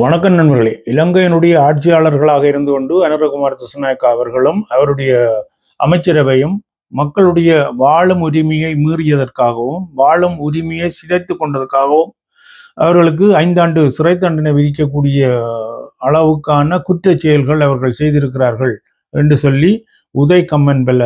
வணக்கம் நண்பர்களே. இலங்கையினுடைய ஆட்சியாளர்களாக இருந்து கொண்டு அனுரகுமார் திசுநாயக்கா அவர்களும் அவருடைய அமைச்சரவையும் மக்களுடைய வாழும் உரிமையை மீறியதற்காகவும் வாழும் உரிமையை சிதைத்து கொண்டதற்காகவும் அவர்களுக்கு ஐந்தாண்டு சிறை தண்டனை விதிக்கக்கூடிய அளவுக்கான குற்ற செயல்கள் அவர்கள் செய்திருக்கிறார்கள் என்று சொல்லி உதய் கம்மன் பெல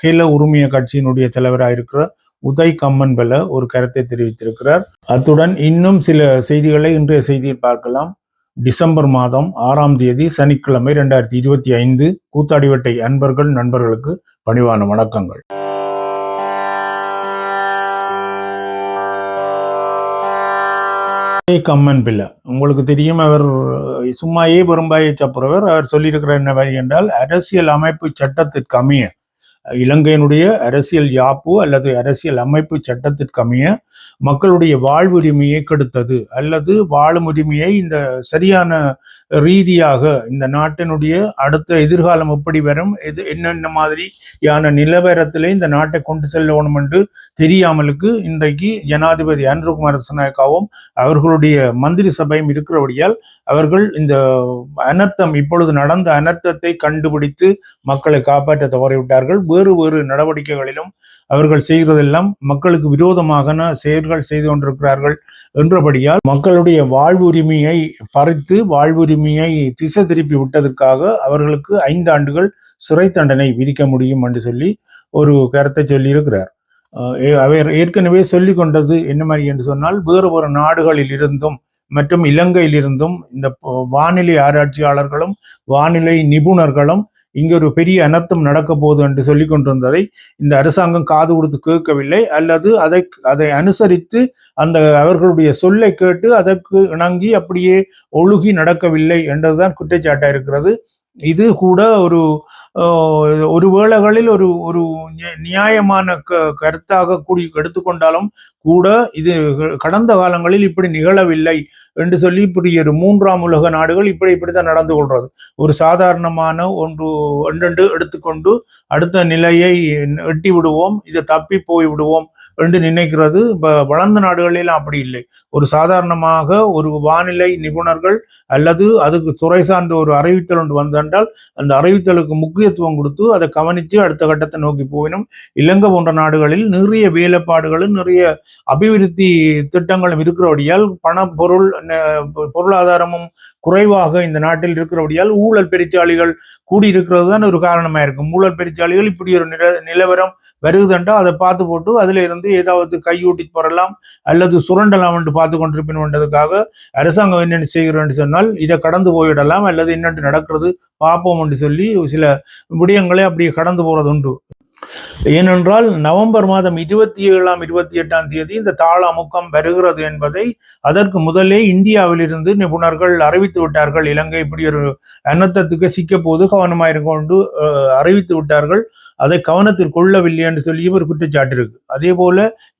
ஹில உரிமைய கட்சியினுடைய தலைவராக இருக்கிற உதய் கம்மன் பெல ஒரு கருத்தை தெரிவித்திருக்கிறார். அத்துடன் இன்னும் சில செய்திகளை இன்றைய செய்தியில் பார்க்கலாம். டிசம்பர் மாதம் ஆறாம் தேதி சனிக்கிழமை ரெண்டாயிரத்தி இருபத்தி ஐந்து கூத்தாடிவட்டை அன்பர்கள் நண்பர்களுக்கு பணிவான வணக்கங்கள். கம்மன் பிள்ளை உங்களுக்கு தெரியும் அவர் சும்மாயே பெரும்பாயை சப்புறவர் அவர் சொல்லியிருக்கிற என்ன வழி என்றால் அரசியல் அமைப்பு சட்டத்திற்கு அமைய இலங்கையினுடைய அரசியல் யாப்பு அல்லது அரசியல் அமைப்பு சட்டத்திற்கமைய மக்களுடைய வாழ்வுரிமையை கெடுத்தது அல்லது வாழும் உரிமையை இந்த சரியான ரீதியாக இந்த நாட்டினுடைய அடுத்த எதிர்காலம் எப்படி வரும் இது என்னென்ன மாதிரியான நிலவரத்திலே இந்த நாட்டை கொண்டு செல்லணும் என்று தெரியாமலுக்கு இன்றைக்கு ஜனாதிபதி அன்று ரசநாயக்காவும் அவர்களுடைய மந்திரி சபையும் இருக்கிறபடியால் அவர்கள் இந்த அனர்த்தம் இப்பொழுது நடந்த அனர்த்தத்தை கண்டுபிடித்து மக்களை காப்பாற்ற தவறிவிட்டார்கள். வேறு வேறு நடவடிக்கைகளிலும் அவர்கள் செய்கிறதெல்லாம் மக்களுக்கு விரோதமாகன செயல்கள் செய்து கொண்டிருக்கிறார்கள் என்றபடியால் மக்களுடைய வாழ்வுரிமையை பறித்து வாழ்வுரிமையை திசை திருப்பி விட்டதற்காக அவர்களுக்கு ஐந்து ஆண்டுகள் சிறை தண்டனை விதிக்க முடியும் என்று சொல்லி ஒரு கருத்தை சொல்லியிருக்கிறார். அவர் ஏற்கனவே சொல்லி கொண்டது என்ன மாதிரி என்று சொன்னால் வேறு வேறு நாடுகளில் இருந்தும் மற்றும் இலங்கையிலிருந்தும் இந்த வானிலை ஆராய்ச்சியாளர்களும் வானிலை நிபுணர்களும் இங்கே ஒரு பெரிய அனர்த்தம் நடக்க போகுது என்று சொல்லி கொண்டிருந்ததை இந்த அரசாங்கம் காது கொடுத்து கேட்கவில்லை. அல்லது அதை அதை அனுசரித்து அந்த அவர்களுடைய சொல்லை கேட்டு அதற்கு இணங்கி அப்படியே ஒழுகி நடக்கவில்லை என்றதுதான் குற்றச்சாட்டா இருக்கிறது. இது கூட ஒரு ஒரு வேளைகளில் ஒரு ஒரு நியாயமான க கருத்தாக கூடி எடுத்துக்கொண்டாலும் கூட இது கடந்த காலங்களில் இப்படி நிகழவில்லை என்று சொல்லி இப்படி ஒரு மூன்றாம் உலக நாடுகள் இப்படி இப்படித்தான் நடந்து கொள்றது ஒரு சாதாரணமான ஒன்று ஒன்றெண்டு எடுத்துக்கொண்டு அடுத்த நிலையை எட்டி விடுவோம் இதை தப்பி போய் விடுவோம் என்று நினைக்கிறது. வளர்ந்த நாடுகளிலாம் அப்படி இல்லை. ஒரு சாதாரணமாக ஒரு வானிலை நிபுணர்கள் அல்லது அதுக்கு துறை சார்ந்த ஒரு அறிவித்தல் ஒன்று வந்தென்றால் அந்த அறிவித்தலுக்கு முக்கியத்துவம் கொடுத்து அதை கவனித்து அடுத்த கட்டத்தை நோக்கி போயினும் இலங்கை போன்ற நாடுகளில் நிறைய வேலைப்பாடுகளும் நிறைய அபிவிருத்தி திட்டங்களும் இருக்கிறபடியால் பண பொருள் பொருளாதாரமும் குறைவாக இந்த நாட்டில் இருக்கிறபடியால் ஊழல் பெருச்சாளிகள் கூடியிருக்கிறது தான் ஒரு காரணமாக இருக்கும் ஊழல் பெருச்சாளிகள் இப்படி ஒரு நில நிலவரம் வருகுதுண்டா அதை பார்த்து போட்டு அதில் இருந்து ஏதாவது கையூட்டி போறலாம் அல்லது சுரண்டலாம் என்று பார்த்து கொண்டிருப்பின்றதுக்காக அரசாங்கம் என்னென்ன செய்கிறோம் என்று சொன்னால் இதை கடந்து போயிடலாம் அல்லது என்னென்று நடக்கிறது பார்ப்போம் என்று சொல்லி சில விடயங்களை அப்படியே கடந்து போறது உண்டு. ஏனென்றால் நவம்பர் மாதம் இருபத்தி ஏழாம் இருபத்தி எட்டாம் தேதி இந்த தாள அமுக்கம் வருகிறது என்பதை அதற்கு முதலே இந்தியாவிலிருந்து நிபுணர்கள் அறிவித்து விட்டார்கள். இலங்கை இப்படி ஒரு அனர்த்தத்துக்கு சிக்க போது கவனமாக அறிவித்து விட்டார்கள். அதை கவனத்தில் கொள்ளவில்லை என்று சொல்லி ஒரு குற்றச்சாட்டு இருக்கு அதே போல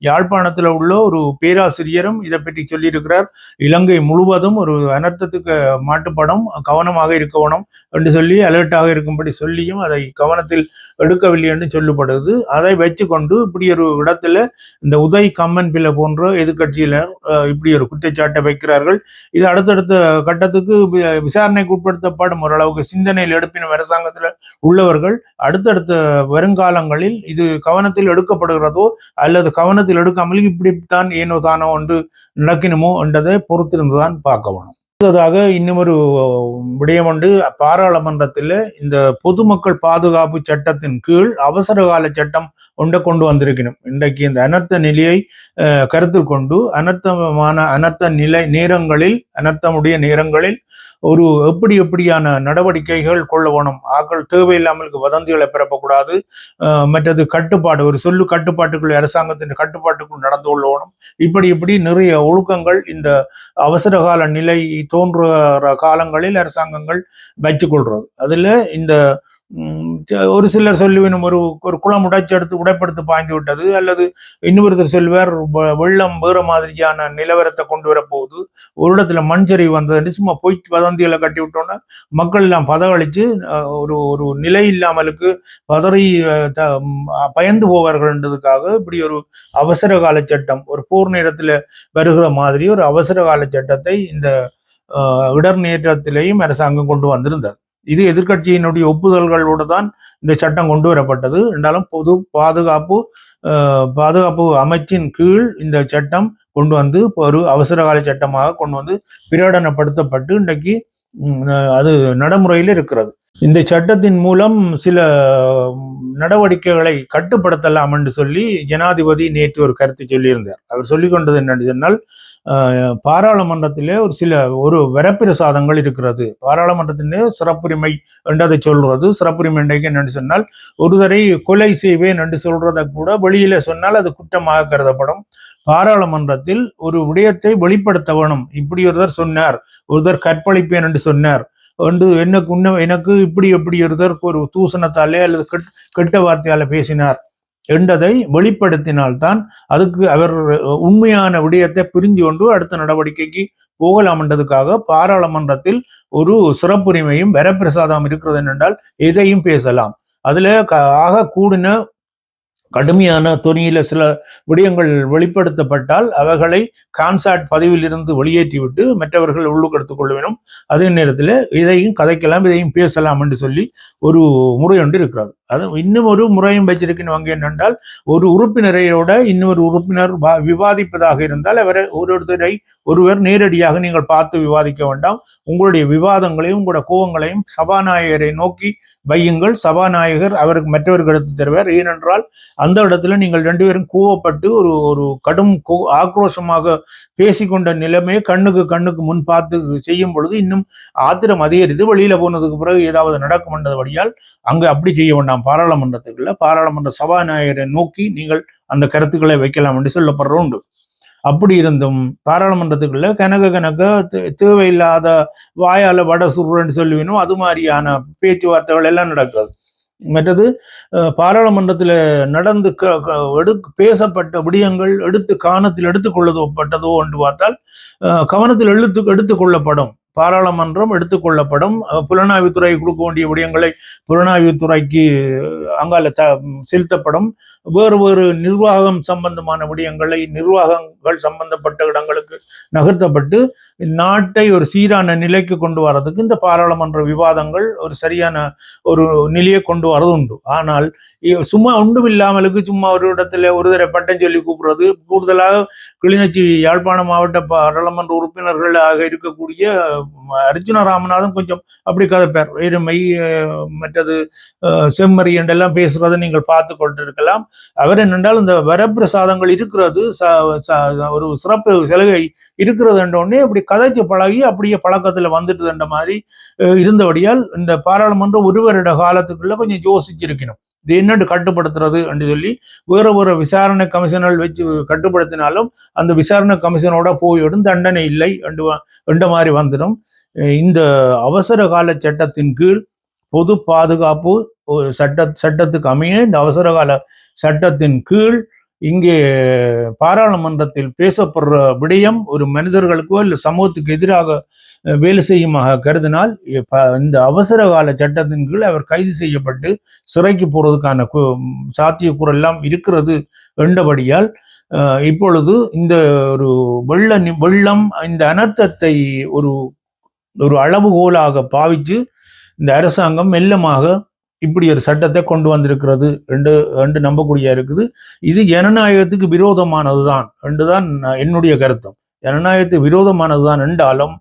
யாழ்ப்பாணத்தில் உள்ள ஒரு பேராசிரியரும் இதை பற்றி சொல்லியிருக்கிறார். இலங்கை முழுவதும் ஒரு அனர்த்தத்துக்கு மாட்டுப்படம் கவனமாக இருக்கணும் என்று சொல்லி அலர்ட்டாக இருக்கும்படி சொல்லியும் அதை கவனத்தில் எடுக்கவில்லை என்று தேவைப்படுது. அதை வச்சு கொண்டு இப்படி ஒரு இடத்துல இந்த உதய் கம்மன் பிள்ளை போன்ற எதிர்கட்சியில இப்படி ஒரு குற்றச்சாட்டை வைக்கிறார்கள். இது அடுத்தடுத்த கட்டத்துக்கு விசாரணைக்கு உட்படுத்தப்படும் ஓரளவுக்கு சிந்தனையில் எடுப்பின அரசாங்கத்தில் உள்ளவர்கள் அடுத்தடுத்த வருங்காலங்களில் இது கவனத்தில் எடுக்கப்படுகிறதோ அல்லது கவனத்தில் எடுக்காமல் இப்படித்தான் ஏனோ தானோ ஒன்று நடக்கணுமோ என்றதை பொறுத்திருந்துதான் பார்க்க வேணும். அடுத்ததாக இன்னுமொரு விடயம் உண்டு. பாராளுமன்றத்தில் இந்த பொதுமக்கள் பாதுகாப்பு சட்டத்தின் கீழ் அவசர கால சட்டம் ஒன்றை கொண்டு வந்திருக்கணும். இன்றைக்கு இந்த அனர்த்த நிலையை கருத்தில் கொண்டு அனர்த்தமான அனர்த்த நிலை நேரங்களில் அனர்த்தமுடைய நேரங்களில் ஒரு எப்படி எப்படியான நடவடிக்கைகள் கொள்ள வேணும்? ஆக்கள் தேவையில்லாமலுக்கு வதந்திகளை பிறப்பக்கூடாது மற்றது கட்டுப்பாடு ஒரு சொல்லு கட்டுப்பாட்டுக்குள் அரசாங்கத்தின் கட்டுப்பாட்டுக்குள் நடந்து கொள்ளணும் இப்படி இப்படி நிறைய ஒழுக்கங்கள் இந்த அவசர கால நிலை தோன்றுகிற காலங்களில் அரசாங்கங்கள் வச்சுக்கொள்றது அதில் இந்த ஒரு சிலர் சொல்லுவேன் ஒரு ஒரு குளம் உடைச்செடுத்து உடைப்படுத்து பாய்ந்து விட்டது அல்லது இன்னொருத்தர் சொல்வார் வெள்ளம் வேற மாதிரியான நிலவரத்தை கொண்டு வரப்போகுது ஒரு இடத்துல மண் சரிவு வந்தது சும்மா பொய் வதந்திகளை கட்டி விட்டோன்னா மக்கள் எல்லாம் பதவழிச்சு ஒரு ஒரு நிலை இல்லாமலுக்கு பதறி பயந்து போவார்கள்ன்றதுக்காக இப்படி ஒரு அவசர கால சட்டம் ஒரு போர் நேரத்தில் வருகிற மாதிரி ஒரு அவசர கால சட்டத்தை இந்த இடர் இடர்நேற்றத்திலேயும் அரசாங்கம் கொண்டு வந்திருந்தது. இது எதிர்க்கட்சியினுடைய ஒப்புதல்களோடு தான் இந்த சட்டம் கொண்டு வரப்பட்டது. என்றாலும் பொது பாதுகாப்பு பாதுகாப்பு அமைச்சின் கீழ் இந்த சட்டம் கொண்டு வந்து ஒரு அவசரகால சட்டமாக கொண்டு வந்து பிரகடனப்படுத்தப்பட்டு இன்றைக்கு அது நடைமுறையில் இருக்கிறது. இந்த சட்டத்தின் மூலம் சில நடவடிக்கைகளை கட்டுப்படுத்தலாம் என்று சொல்லி ஜனாதிபதி நேற்று ஒரு கருத்து சொல்லியிருந்தார். அவர் சொல்லிக்கொண்டது என்னன்னு சொன்னால் பாராளுமன்றத்திலே ஒரு சில ஒரு வரப்பிரசாதங்கள் இருக்கிறது. பாராளுமன்றத்திலே சிறப்புரிமை என்றதை சொல்றது. சிறப்புரிமை என்றைக்கு என்னன்னு சொன்னால் ஒருவரை கொலை செய்வேன் என்று சொல்றதை கூட வெளியில சொன்னால் அது குற்றமாக கருதப்படும். பாராளுமன்றத்தில் ஒரு விடயத்தை வெளிப்படுத்த வேணும். இப்படி ஒருதர் சொன்னார். ஒருதர் கற்பழிப்பேன் என்று சொன்னார். வந்து எனக்கு உன்ன எனக்கு இப்படி எப்படி ஒருத்தர் ஒரு தூசணத்தாலே அல்லது கெட் கெட்ட வார்த்தையால பேசினார் என்றதை வெளிப்படுத்தினால்தான் அதுக்கு அவர் உண்மையான விடயத்தை பிரிஞ்சு கொண்டு அடுத்த நடவடிக்கைக்கு போகலாம் என்றதுக்காக பாராளுமன்றத்தில் ஒரு சிறப்புரிமையும் வரப்பிரசாதம் இருக்கிறது என்றால் எதையும் பேசலாம். அதுல க- ஆக கூடின கடுமையான துணியில சில விடயங்கள் வெளிப்படுத்தப்பட்டால் அவைகளை கான்சார்ட் பதிவிலிருந்து வெளியேற்றிவிட்டு மற்றவர்கள் உள்ளுக்கு எடுத்துக் கொள்ள வேண்டும் அதே நேரத்தில் இதையும் கதைக்கலாம் இதையும் பேசலாம் என்று சொல்லி ஒரு முறை ஒன்று இருக்கிறது. அது இன்னும் ஒரு முறையும் வச்சிருக்கணும் என்னென்றால் ஒரு உறுப்பினரையோட இன்னொரு உறுப்பினர் வா- விவாதிப்பதாக இருந்தால் அவரை ஒருத்தரை ஒருவர் நேரடியாக நீங்கள் பார்த்து விவாதிக்க வேண்டாம். உங்களுடைய விவாதங்களையும் உங்களோட கோவங்களையும் சபாநாயகரை நோக்கி வையுங்கள். சபாநாயகர் அவருக்கு மற்றவர்கள் எடுத்து தருவார். ஏனென்றால் அந்த இடத்துல நீங்கள் ரெண்டு பேரும் கோவப்பட்டு ஒரு ஒரு கடும் ஆக்ரோஷமாக பேசிக்கொண்ட நிலைமையை கண்ணுக்கு கண்ணுக்கு முன் பார்த்து செய்யும் பொழுது இன்னும் ஆத்திரம் அதிகரித்து வெளியில போனதுக்கு பிறகு ஏதாவது நடக்கும் வழியால் அங்கு அப்படி செய்ய வேண்டாம். பாராளுமன்றத்துக்குள்ள பாராளுமன்ற சபாநாயகரை நோக்கி நீங்கள் அந்த கருத்துக்களை வைக்கலாம் என்று சொல்லப்படுற உண்டு. அப்படி இருந்தும் பாராளுமன்றத்துக்குள்ள கனக கனக தே- தேவையில்லாத வாயால வட சுருன்னு சொல்லுவேனும் அது மாதிரியான பேச்சுவார்த்தைகள் எல்லாம் நடக்காது. மற்றது பாராளுமன்றத்தில் நடந்து க- க- பேசப்பட்ட விடயங்கள் எடுத்து காணத்தில் எடுத்துக்கொள்ளப்பட்டதோ என்று பார்த்தால் அஹ், கவனத்தில் எழுத்து எடுத்துக்கொள்ளப்படும். பாராளுமன்றம் எடுத்துக்கொள்ளப்படும். புலனாய்வுத்துறை கொடுக்க வேண்டிய விடயங்களை புலனாய்வுத்துறைக்கு அங்கால த செலுத்தப்படும். வேறு வேறு நிர்வாகம் சம்பந்தமான விடயங்களை நிர்வாகங்கள் சம்பந்தப்பட்ட இடங்களுக்கு நகர்த்தப்பட்டு நாட்டை ஒரு சீரான நிலைக்கு கொண்டு வரதுக்கு இந்த பாராளுமன்ற விவாதங்கள் ஒரு சரியான ஒரு நிலையை கொண்டு வரது உண்டு ஆனால் சும்மா ஒன்றும் இல்லாமலுக்கு சும்மா ஒரு இடத்துல ஒரு தடவை பட்டம் சொல்லி கூப்பிடுறது கூடுதலாக கிளிநொச்சி யாழ்ப்பாண மாவட்ட பாராளுமன்ற உறுப்பினர்களாக இருக்கக்கூடிய அர்ஜுன ராமநாதன் கொஞ்சம் அப்படி கதைப்பார். எருமை மற்றது செம்மறி என்றெல்லாம் பேசுறதை நீங்கள் பார்த்து கொண்டிருக்கலாம். அவர் என்னென்றால் இந்த வரப்பிரசாதங்கள் இருக்கிறது ச- ஒரு சிறப்பு சலுகை இருக்கிறது என்ற உடனே அப்படி கதைச்சு பழகி அப்படியே பழக்கத்துல வந்துட்டுன்ற மாதிரி இருந்தபடியால் இந்த பாராளுமன்றம் ஒரு வருட காலத்துக்குள்ள கொஞ்சம் யோசிச்சிருக்கணும். இது என்னென்று கட்டுப்படுத்துறது என்று சொல்லி வேற வேறு விசாரணை கமிஷனல் வச்சு கட்டுப்படுத்தினாலும் அந்த விசாரணை கமிஷனோட போயிடும் தண்டனை இல்லை என்று என்ற மாதிரி வந்துடும். இந்த அவசர கால சட்டத்தின் கீழ் பொது பாதுகாப்பு சட்ட சட்டத்துக்கு அமைய இந்த அவசர கால சட்டத்தின் கீழ் இங்கே பாராளுமன்றத்தில் பேசப்படுற விடயம் ஒரு மனிதர்களுக்கோ இல்லை சமூகத்துக்கு எதிராக வேலை செய்யுமாக கருதினால் இந்த அவசர கால சட்டத்தின் கீழ் அவர் கைது செய்யப்பட்டு சிறைக்கு போறதுக்கான கு- சாத்தியக்கூறு எல்லாம் இருக்கிறது என்றபடியால் இப்பொழுது இந்த ஒரு வெள்ள வெள்ளம் இந்த அனர்த்தத்தை ஒரு ஒரு அளவுகோலாக பாவித்து இந்த அரசாங்கம் மெல்லமாக இப்படி ஒரு சட்டத்தை கொண்டு வந்திருக்கிறது என்று என்று நம்பக்கூடிய இருக்குது. இது ஜனநாயகத்துக்கு விரோதமானதுதான் என்றுதான் தான் என்னுடைய கருத்தம். ஜனநாயகத்துக்கு விரோதமானதுதான் என்றாலும்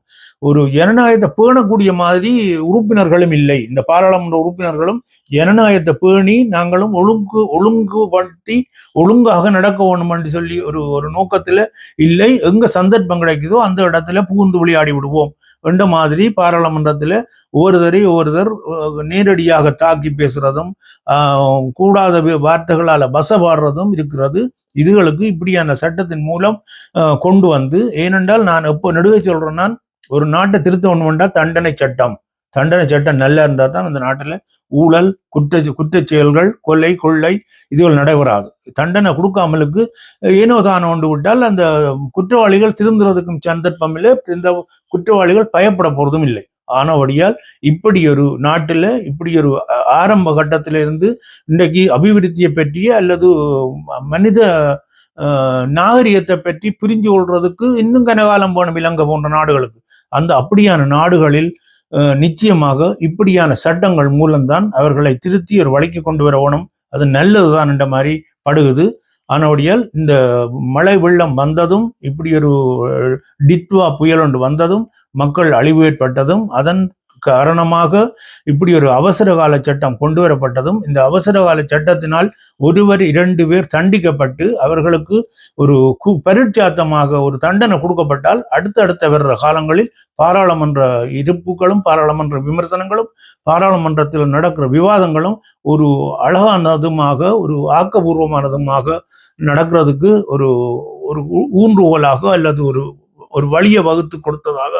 ஒரு ஜனநாயகத்தை பேணக்கூடிய மாதிரி உறுப்பினர்களும் இல்லை. இந்த பாராளுமன்ற உறுப்பினர்களும் ஜனநாயகத்தை பேணி நாங்களும் ஒழுங்கு ஒழுங்குபடுத்தி ஒழுங்காக நடக்க வேணும் என்று சொல்லி ஒரு ஒரு நோக்கத்துல இல்லை. எங்க சந்தர்ப்பம் கிடைக்குதோ அந்த இடத்துல புகுந்து விளையாடி விடுவோம். என்ற மாதிரி பாராளுமன்றத்தில் ஒவ்வொருத்தரை ஒவ்வொருத்தர் நேரடியாக தாக்கி பேசுறதும் கூடாத வார்த்தைகளால் பச பசபாடுறதும் இருக்கிறது. இதுகளுக்கு இப்படியான சட்டத்தின் மூலம் கொண்டு வந்து ஏனென்றால் நான் எப்போ நெடுக சொல்றேன்னா ஒரு நாட்டை திருத்த ஒன்று தண்டனை சட்டம். தண்டனை சட்டம் நல்லா இருந்தால் தான் அந்த நாட்டில் ஊழல் குற்ற குற்றச் செயல்கள் கொலை கொள்ளை இதுகள் நடைபெறாது. தண்டனை கொடுக்காமலுக்கு ஏனோ தானோ ஒன்று விட்டால் அந்த குற்றவாளிகள் திருந்துறதுக்கும் சந்தர்ப்பம் இல்லை இந்த குற்றவாளிகள் பயப்பட போகிறதும் இல்லை. ஆனபடியால் இப்படி ஒரு நாட்டில் இப்படி ஒரு ஆரம்ப கட்டத்திலிருந்து இன்றைக்கு அபிவிருத்தியை பற்றிய அல்லது மனித நாகரிகத்தை பற்றி புரிஞ்சு கொள்றதுக்கு இன்னும் கனகாலம் போன இலங்கை போன்ற நாடுகளுக்கு. அந்த அப்படியான நாடுகளில் நிச்சயமாக இப்படியான சட்டங்கள் மூலம்தான் அவர்களை திருத்தி ஒரு வழிக்கு கொண்டு வர வேணும் அது நல்லதுதான் என்ற மாதிரி படுகுது. ஆனபடியால் இந்த மழை வெள்ளம் வந்ததும் இப்படி ஒரு டித்வா புயல் ஒன்று வந்ததும் மக்கள் அழிவு ஏற்பட்டதும் அதன் காரணமாக இப்படி ஒரு அவசர கால சட்டம் கொண்டு வரப்பட்டதும் இந்த அவசர கால சட்டத்தினால் ஒருவர் இரண்டு பேர் தண்டிக்கப்பட்டு அவர்களுக்கு ஒரு கு பரிட்சாத்தமாக ஒரு தண்டனை கொடுக்கப்பட்டால் அடுத்தடுத்த வர்ற காலங்களில் பாராளுமன்ற இருப்புகளும் பாராளுமன்ற விமர்சனங்களும் பாராளுமன்றத்தில் நடக்கிற விவாதங்களும் ஒரு அழகானதுமாக ஒரு ஆக்கபூர்வமானதுமாக நடக்கிறதுக்கு ஒரு ஒரு ஊ- ஊன்றுகோலாக அல்லது ஒரு ஒரு வழியை வகுத்து கொடுத்ததாக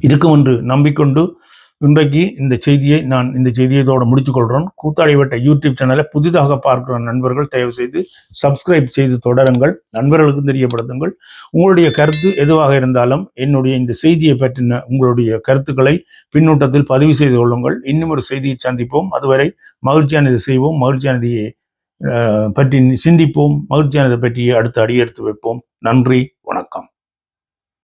இருக்கும் என்று நம்பிக்கொண்டு இன்றைக்கு இந்த செய்தியை நான் இந்த செய்தியதோடு முடித்துக்கொள்கிறோம் முடித்துக் கூத்தாடி வட்ட யூடியூப் சேனலை புதிதாக பார்க்கிற நண்பர்கள் தயவு செய்து சப்ஸ்கிரைப் செய்து தொடருங்கள். நண்பர்களுக்கும் தெரியப்படுத்துங்கள். உங்களுடைய கருத்து எதுவாக இருந்தாலும் என்னுடைய இந்த செய்தியை பற்றின உங்களுடைய கருத்துக்களை பின்னூட்டத்தில் பதிவு செய்து கொள்ளுங்கள். இன்னும் ஒரு செய்தியை சந்திப்போம். அதுவரை மகிழ்ச்சியானது செய்வோம். மகிழ்ச்சியானதையை பற்றி சிந்திப்போம். மகிழ்ச்சியானதை பற்றி அடுத்து அடியெடுத்து வைப்போம். நன்றி. வணக்கம்.